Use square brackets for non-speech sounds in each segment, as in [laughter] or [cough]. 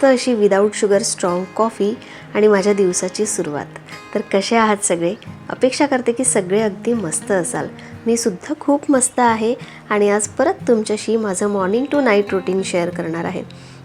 मस्त अशी without sugar strong coffee आणि माझ्या दिवसाची सुरुवात. तर कसे आहात सगळे? अपेक्षा करते की सगळे अगदी मस्त असाल. मी सुद्धा खूप मस्त आहे आणि आज परत तुमच्याशी माझं morning to night routine share करणार आहे.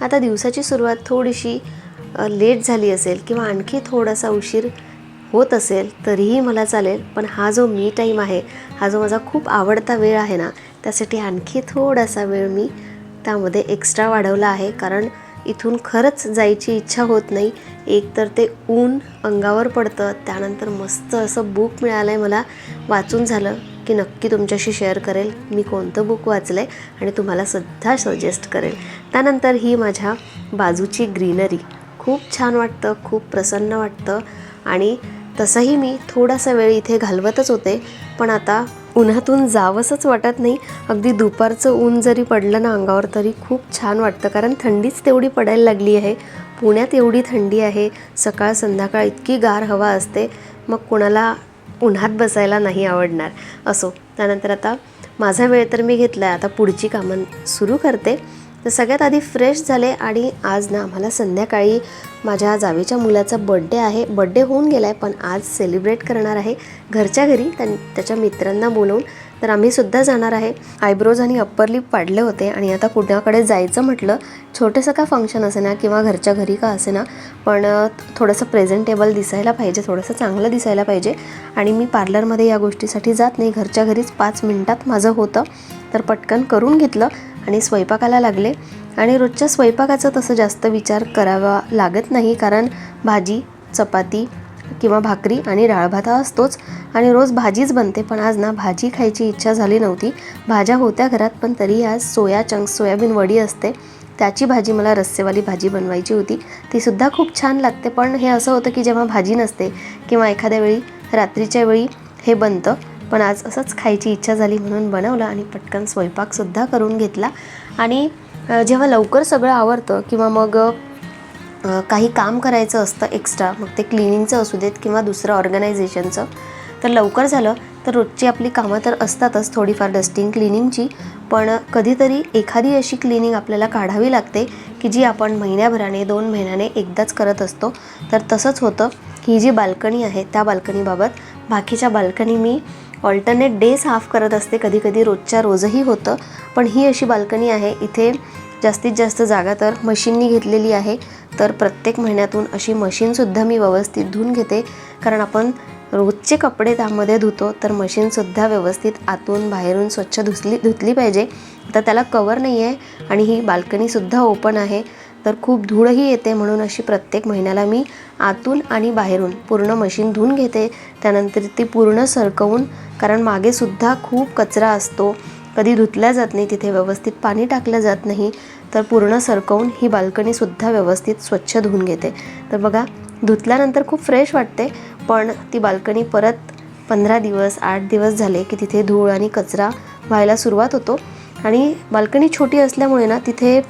आता दिवसाची सुरुवात थोडीशी लेट झाली असेल किंवा आणखी थोडासा उशीर होत असेल तरीही मला चालेल पण हा जो मी टाईम आहे हा जो माझा खूप आवडता वेळ आहे ना त्यासाठी आणखी थोडासा वेळ मी त्यामध्ये एक्स्ट्रा वाढवला आहे. कारण इथून खरंच जायची इच्छा होत नाही. एक तर ते ऊन अंगावर पडतं त्यानंतर मस्त असं बुक मिळालं आहे मला. वाचून झालं की नक्की तुमच्याशी शेअर करेल. मी कोणतं बुक वाचलं आहे आणि तुम्हाला सुद्धा सजेस्ट करेल. त्यानंतर ही माझ्या बाजूची ग्रीनरी खूप छान वाटतं खूप प्रसन्न वाटतं. आणि तसंही मी थोडासा वेळ इथे घालवतच होते. पण आता उन्हातून जावंसंच वाटत नाही. अगदी दुपारचं ऊन जरी पडलं ना अंगावर तरी खूप छान वाटतं. कारण थंडीच तेवढी पडायला लागली आहे. पुण्यात एवढी थंडी आहे. सकाळ संध्याकाळ इतकी गार हवा असते. मग कोणाला उन्हात बसायला नाही आवडणार. असो त्यानंतर आता माझा वेळ तर मी घेतला आहे आता पुढची कामं सुरू करते. तर सगळ्यात आधी फ्रेश झाले आणि आज ना आम्हाला संध्याकाळी माझ्या जावेच्या मुलाचा बड्डे आहे. बड्डे होऊन गेला आहे पण आज सेलिब्रेट करणार आहे. घरच्या घरी त्यां त्याच्या मित्रांना बोलवून तर आम्हीसुद्धा जाणार आहे. आयब्रोज आणि अप्पर लिप पाडले होते आणि आता कुठ्याकडे जायचं म्हटलं छोटंसं का फंक्शन असे ना किंवा घरच्या घरी का असे ना पण थोडंसं प्रेझेंटेबल दिसायला पाहिजे थोडंसं चांगलं दिसायला पाहिजे. आणि मी पार्लरमध्ये या गोष्टीसाठी जात नाही. घरच्या घरीच पाच मिनटात माझं होतं. तर पटकन करून घेतलं. आणि स्वयंपाकाला लागले. आणि रोजच्या स्वयंपाकाचा तसं जास्त विचार करावा लागत नाही कारण भाजी चपाती किंवा भाकरी आणि डाळ भात हा असतोच. आणि रोज भाजीच बनते. पण आज ना भाजी खायची इच्छा झाली नव्हती. भाज्या होत्या घरात पण तरी आज सोया चंक्स सोयाबीन वडी असते. त्याची भाजी मला रस्सेवाली भाजी बनवायची होती. तीसुद्धा खूप छान लागते. पण हे असं होतं की जेव्हा भाजी नसते किंवा एखाद्या वेळी रात्रीच्या वेळी हे बनतं पण आज असंच खायची इच्छा झाली म्हणून बनवलं आणि पटकन स्वयंपाकसुद्धा करून घेतला. आणि जेव्हा लवकर सगळं आवरतं किंवा मग काही काम करायचं असतं एक्स्ट्रा मग ते क्लिनिंगचं असू देत किंवा दुसरं ऑर्गनायझेशनचं तर लवकर झालं तर रोजची आपली कामं तर असतातच थोडीफार डस्टिंग क्लिनिंगची पण कधीतरी एखादी अशी क्लिनिंग आपल्याला काढावी लागते की जी आपण महिन्याभराने दोन महिन्याने एकदाच करत असतो. तर तसंच होतं. ही जी बाल्कनी आहे त्या बाल्कनीबाबत बाकीच्या बाल्कनी मी ऑल्टरनेट डे साफ करत असते. कधी कधी रोजच्या रोजही होतं. पण ही अशी बाल्कनी आहे. इथे जास्तीत जास्त जागा तर मशीननी घेतलेली आहे. तर प्रत्येक महिन्यातून अशी मशीनसुद्धा मी व्यवस्थित धुवून घेते. कारण आपण रोजचे कपडे त्यामध्ये धुतो तर मशीनसुद्धा व्यवस्थित आतून बाहेरून स्वच्छ धुसली धुतली पाहिजे. आता त्याला कवर नाही आहे आणि ही बाल्कनीसुद्धा ओपन आहे. तर खूप धूळही येते म्हणून अशी प्रत्येक महिन्याला मी आतून आणि बाहेरून पूर्ण मशीन धुवून घेते. त्यानंतर ती पूर्ण सरकवून कारण मागेसुद्धा खूप कचरा असतो. कधी धुतल्या जात नाही तिथे व्यवस्थित पाणी टाकलं जात नाही. तर पूर्ण सरकवून ही बाल्कनीसुद्धा व्यवस्थित स्वच्छ धुवून घेते. तर बघा धुतल्यानंतर खूप फ्रेश वाटते पण ती बाल्कनी परत पंधरा दिवस आठ दिवस झाले की तिथे धूळ आणि कचरा व्हायला सुरुवात होतो. आणि बाल्कनी छोटी असल्यामुळे ना तिथे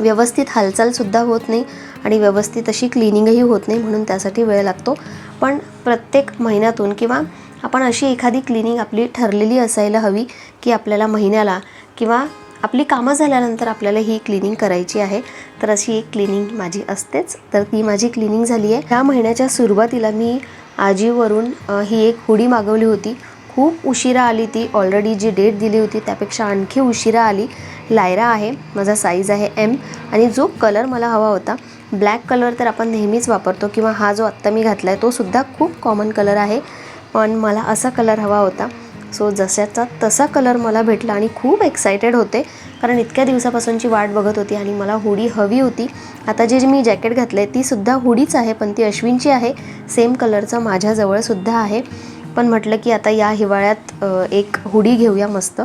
व्यवस्थित हालचालसुद्धा होत नाही आणि व्यवस्थित अशी क्लिनिंगही होत नाही म्हणून त्यासाठी वेळ लागतो. पण प्रत्येक महिन्यातून किंवा आपण अशी एखादी क्लिनिंग आपली ठरलेली असायला हवी की आपल्याला महिन्याला किंवा आपली कामं झाल्यानंतर आपल्याला ही क्लिनिंग करायची आहे तर अशी एक क्लिनिंग माझी असतेच. तर ती माझी क्लिनिंग झाली आहे ह्या महिन्याच्या सुरुवातीला मी आजीवरून ही एक हुडी मागवली होती. खूप उशिरा आली ती. ऑलरेडी जी डेट दिली होती त्यापेक्षा आणखी उशिरा आली. लायरा आहे माझा साईज आहे एम आणि जो कलर मला हवा होता ब्लॅक कलर तर आपण नेहमीच वापरतो किंवा हा जो आत्ता मी घातला आहे तोसुद्धा खूप कॉमन कलर आहे. पण मला असा कलर हवा होता सो जशाचा तसा कलर मला भेटला आणि खूप एक्सायटेड होते कारण इतक्या दिवसापासूनची वाट बघत होती आणि मला हुडी हवी होती. आता जे मी जॅकेट घातलं आहे तीसुद्धा हुडीच आहे पण ती अश्विनची आहे सेम कलरचं माझ्याजवळसुद्धा आहे. पण म्हटलं की आता या हिवाळ्यात एक हुडी घेऊया मस्त.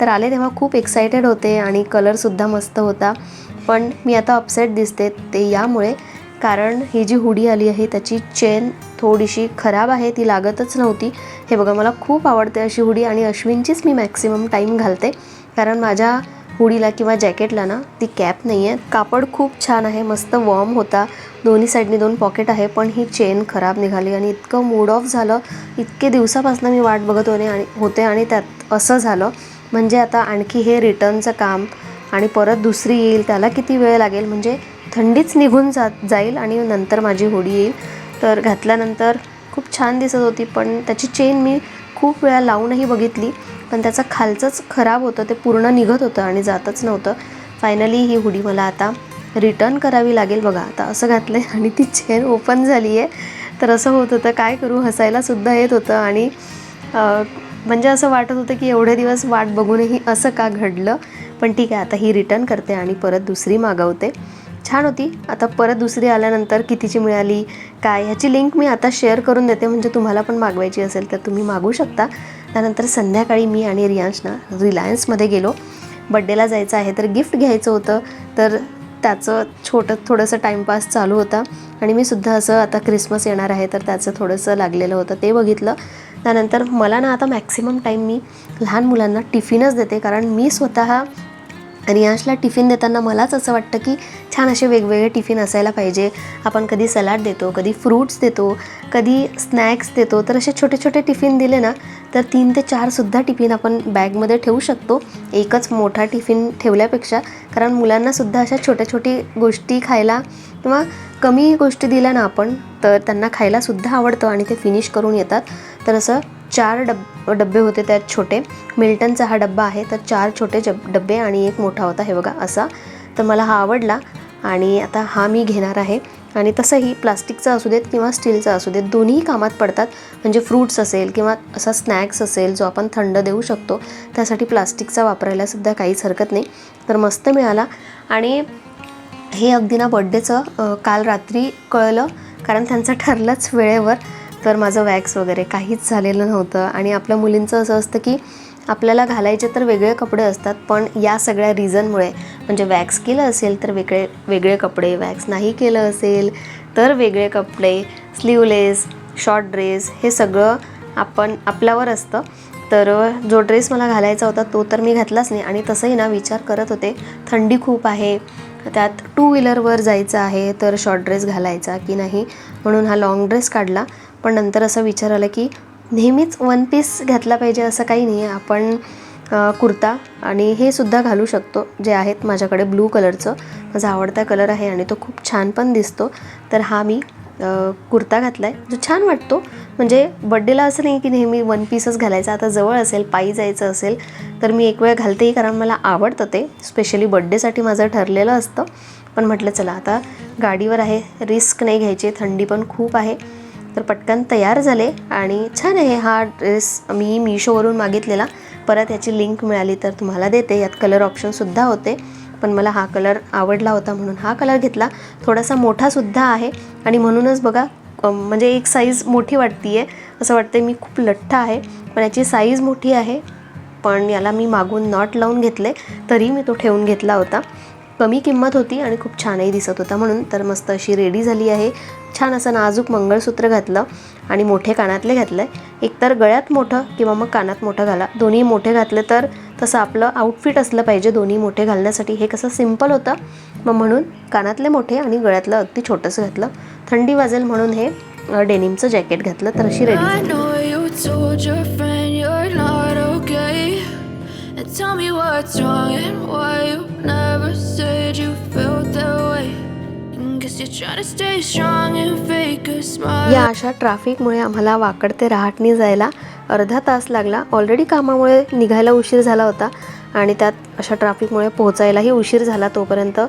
तर आले तेव्हा खूप एक्सायटेड होते आणि कलरसुद्धा मस्त होता. पण मी आता अपसेट दिसते ते यामुळे कारण ही जी हुडी आली आहे त्याची चेन थोडीशी खराब आहे ती लागतच नव्हती. हे बघा मला खूप आवडते अशी हुडी आणि अश्विनचीच मी मॅक्सिमम टाईम घालते. कारण माझ्या हुडीला किंवा जॅकेटला ना ती कॅप नाही आहे कापड खूप छान आहे मस्त वॉर्म होता. दोन्ही साईडनी दोन पॉकेट आहे पण ही चेन खराब निघाली आणि इतकं मूड ऑफ झालं. इतके दिवसापासून मी वाट बघत होते आणि होते आणि त्यात असं झालं. म्हणजे आता आणखी हे रिटर्नचं काम आणि परत दुसरी येईल त्याला किती वेळ लागेल? म्हणजे थंडीच निघून जा जाईल आणि नंतर माझी होडी येईल. तर घातल्यानंतर खूप छान दिसत होती पण त्याची चेन मी खूप वेळा लावूनही बघितली. पण त्याचं खालचंच खराब होतं ते पूर्ण निघत होतं आणि जातच नव्हतं. फायनली ही हुडी मला आता रिटर्न करावी लागेल बघा. आता असं घातलं आहे [laughs] आणि ती चेन ओपन झाली आहे तर असं होत होतं काय करू? हसायलासुद्धा येत होतं आणि म्हणजे असं वाटत होतं की एवढे दिवस वाट बघूनही असं का घडलं? पण ठीक आहे आता ही रिटर्न करते आणि परत दुसरी मागवते. छान होती. आता परत दुसरी आल्यानंतर कितीची मिळाली? काय? ह्याची लिंक मी आता शेअर करून देते. म्हणजे तुम्हाला पण मागवायची असेल तर तुम्ही मागू शकता. त्यानंतर संध्याकाळी मी आणि रियांशना रिलायन्समध्ये गेलो. बड्डेला जायचं आहे तर गिफ्ट घ्यायचं होतं. तर त्याचं छोटं थोडंसं टाईमपास चालू होता. आणि मी सुद्धा असं आता क्रिसमस येणार आहे तर त्याचं थोडंसं लागलेलं होतं ते बघितलं. त्यानंतर मला ना आता मॅक्सिमम टाईम मी लहान मुलांना टिफिनच देते. कारण मी स्वतः रियांशला टिफिन देताना मलाच असं वाटतं की छान असे वेगवेगळे टिफिन असायला पाहिजे. आपण कधी सलाड देतो कधी फ्रूट्स देतो कधी स्नॅक्स देतो तर असे छोटे छोटे टिफिन दिले ना तर तीन ते चारसुद्धा टिफिन आपण बॅगमध्ये ठेवू शकतो. एकच मोठा टिफिन ठेवल्यापेक्षा कारण मुलांनासुद्धा अशा छोट्या छोटी गोष्टी खायला किंवा कमी गोष्टी दिल्या ना आपण तर त्यांना खायलासुद्धा आवडतं आणि ते फिनिश करून येतात. तर असं चार डब डबे होते त्यात छोटे. मिल्टनचा हा डब्बा आहे तर चार छोटे जब डब्बे आणि एक मोठा होता. हे बघा असा. तर मला हा आवडला आणि आता हा मी घेणार आहे. आणि तसंही प्लास्टिकचा असू देत किंवा स्टीलचा असू देत दोन्ही कामात पडतात. म्हणजे फ्रूट्स असेल किंवा असा स्नॅक्स असेल जो आपण थंड देऊ शकतो त्यासाठी प्लास्टिकचा वापरायला सुद्धा काहीच हरकत नाही. तर मस्त मिळाला. आणि हे अगदी ना बड्डेचं काल रात्री कळलं कारण त्यांचं ठरलंच वेळेवर. तर माझं वॅक्स वगैरे काहीच झालेलं नव्हतं. आणि आपल्या मुलींचं असं असतं की आपल्याला घालायचे तर वेगळे कपडे असतात पण या सगळ्या रिझनमुळे म्हणजे वॅक्स केलं असेल तर वेगळे वेगळे कपडे वॅक्स नाही केलं असेल तर वेगळे कपडे स्लीवलेस शॉर्ट ड्रेस हे सगळं आपण आपल्यावर असतं. तर जो ड्रेस मला घालायचा होता तो तर मी घातलाच नाही. आणि तसंही ना विचार करत होते थंडी खूप आहे त्यात टू व्हीलरवर जायचं आहे तर शॉर्ट ड्रेस घालायचा की नाही? म्हणून हा लॉंग ड्रेस काढला. पण नंतर असा विचार आला की नेहमीच वन पीस घातला पाहिजे असं काही नाही आहे. आपण कुर्ता आणि हे सुद्धा घालू शकतो जे आहेत माझ्याकडे ब्लू कलरचं माझा आवडता कलर आहे आणि तो खूप छान पण दिसतो. तर हा मी कुर्ता घातला आहे जो छान वाटतो. म्हणजे बड्डेला असं नाही की नेहमी वन पीसच घालायचा. आता जवळ असेल पायी जायचं असेल तर मी एक वेळ घालतेही कारण मला आवडतं ते. स्पेशली बड्डेसाठी माझं ठरलेलं असतं. पण म्हटलं चला आता गाडीवर आहे रिस्क नाही घ्यायची थंडी पण खूप आहे. तर पटकन तयार झाले आणि छान आहे हा ड्रेस मी मिशोवरून मागितलेला. परत याची लिंक मिळाली तर तुम्हाला देते. यात कलर ऑप्शनसुद्धा होते. पण मला हा कलर आवडला होता म्हणून हा कलर घेतला. थोडासा मोठासुद्धा आहे आणि म्हणूनच बघा म्हणजे एक साईज मोठी वाटते आहे असं वाटते मी खूप लठ्ठ आहे. पण याची साईज मोठी आहे. पण याला मी मागून नॉट लावून घेतले. तरी मी तो ठेवून घेतला होता. कमी किंमत होती आणि खूप छानही दिसत होता म्हणून. तर मस्त अशी रेडी झाली आहे. छान असं नाजूक मंगळसूत्र घातलं आणि मोठे कानातले घातले एकतर गळ्यात मोठं किंवा मग कानात मोठं घाला. दोन्ही मोठे घातले तर तसं आपलं आउटफिट असलं पाहिजे दोन्ही मोठे घालण्यासाठी. हे कसं सिंपल होतं. मग म्हणून कानातले मोठे आणि गळ्यातलं अगदी छोटंसं घातलं. थंडी वाजेल म्हणून हे डेनिमचं जॅकेट घातलं. तर अशी रेडी या अशा ट्रॅफिकमुळे आम्हाला वाकड ते रहाटणी जायला अर्धा तास लागला. ऑलरेडी कामामुळे निघायला उशीर झाला होता आणि त्यात अशा ट्रॅफिकमुळे पोहोचायलाही उशीर झाला. तोपर्यंत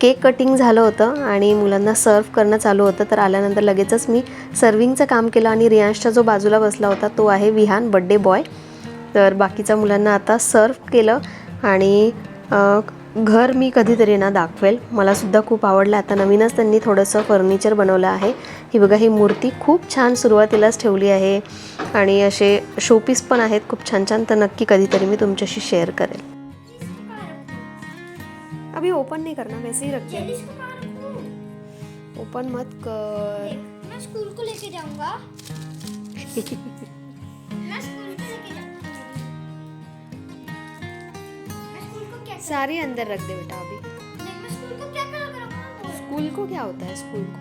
केक कटिंग झालं होतं आणि मुलांना सर्व करणं चालू होतं. तर आल्यानंतर लगेचच मी सर्विंगचं काम केलं आणि रियांशचा जो बाजूला बसला होता तो आहे विहान बड्डे बॉय तर बाकीच्या मुलांना आता सर्व केलं आणि घर मी कधीतरी ना दाखवेल. मला सुद्धा खूप आवडलं. आता नवीनच त्यांनी थोडंसं फर्निचर बनवलं आहे. ही बघा ही मूर्ती खूप छान सुरुवातीलाच ठेवली आहे आणि असे शोपीस पण आहेत. खूप छान छान. तर नक्की कधीतरी मी तुमच्याशी शेअर करेल. अभी ओपन नहीं करना वैसे ही रखते? ओपन मत कर. मैं स्कूल को लेके जाऊंगा. [laughs] सारी अंदर रख दे बेटा अभी। स्कूल को क्या कलर स्कूल को क्या होता है? स्कूल को।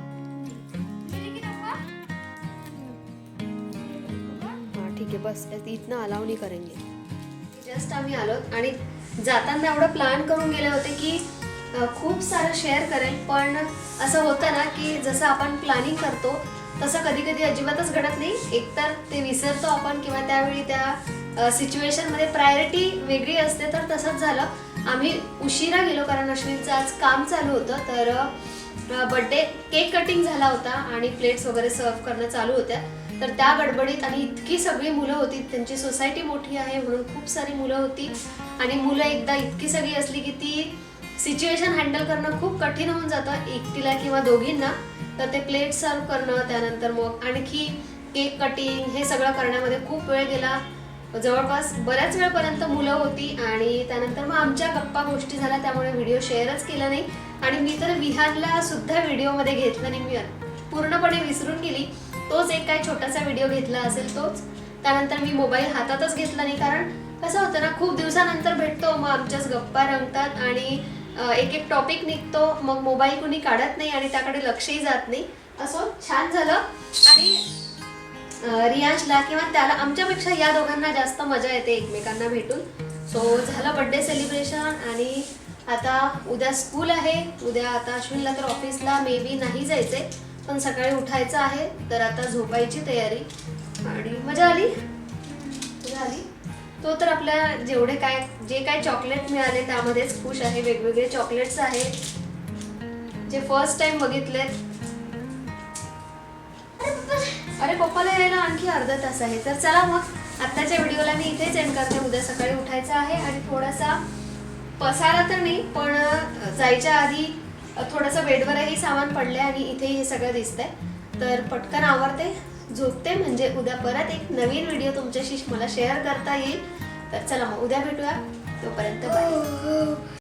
हाँ ठीक आहे बस इथनं अलाव नाही करेंगे। जस्ट आम्ही आलो आणि जाताना एवढं प्लॅन करून गेले होते की खूप सारं शेअर करेल पण असं होतं ना की जसं आपण प्लॅनिंग करतो तसं कधी कधी अजिबातच घडत नाही. एकतर ते विसरतो आपण किंवा त्यावेळी त्या सिच्युएशनमध्ये प्रायोरिटी वेगळी असते तर तसंच झालं. आम्ही उशिरा गेलो कारण अश्विनचं आज काम चालू होतं तर बड्डे केक कटिंग झाला होता आणि प्लेट्स वगैरे सर्व करणं चालू होत्या. तर त्या गडबडीत आणि इतकी सगळी मुलं होती त्यांची सोसायटी मोठी आहे म्हणून खूप सारी मुलं होती. आणि मुलं एकदा इतकी सगळी असली की ती सिच्युएशन हँडल करणं खूप कठीण होऊन जातं एकटीला किंवा दोघींना. तर ते प्लेट सर्व करणं त्यानंतर मग आणखी केक कटिंग हे सगळं करण्यामध्ये खूप वेळ गेला. जवळपास बऱ्याच वेळपर्यंत मुलं होती आणि त्यानंतर मग आमच्या गप्पा गोष्टी झाल्या त्यामुळे व्हिडिओ शेअरच केला नाही. आणि मी तर विहानला सुद्धा व्हिडिओमध्ये घेतलं नाही. मी पूर्णपणे विसरून गेली. तोच एक काय छोटासा व्हिडिओ घेतला असेल तोच. त्यानंतर मी मोबाईल हातातच घेतला नाही कारण कसं होतं ना खूप दिवसानंतर भेटतो मग आमच्याच गप्पा रंगतात आणि एक एक टॉपिक निघतो मग मोबाईल कुणी काढत नाही आणि त्याकडे लक्षही जात नाही. असो छान झालं. आणि रियांशला किंवा त्याला आमच्यापेक्षा या दोघांना जास्त मजा येते एकमेकांना भेटून. सो झालं बड्डे सेलिब्रेशन आणि आता उद्या स्कूल आहे. उद्या आता अश्विनला तर ऑफिसला मे बी नाही जायचंय. पण सकाळी उठायचं आहे. तर आता झोपायची तयारी. आणि मजा आली? मजा आली? तो तर आपल्या जेवढे काय जे काय चॉकलेट मिळाले त्यामध्येच खुश आहे. वेगवेगळे चॉकलेट्स आहेत. जे फर्स्ट टाइम बघितलेत अरे पप्पाला यायला आणखी अर्धा तास आहे. तर चला मग आत्ताच्या व्हिडिओला मी इथेच एंड करते. उद्या सकाळी उठायचं आहे आणि थोडासा पसारा तर नाही पण जायच्या आधी थोडंसं बेडवरही सामान पडलंय आणि इथे हे सगळं दिसतंय. तर पटकन आवरते झोपते म्हणजे उद्या परत एक नवीन व्हिडिओ तुमच्याशी मला शेअर करता येईल. तर चला मग उद्या भेटूया. तोपर्यंत बाय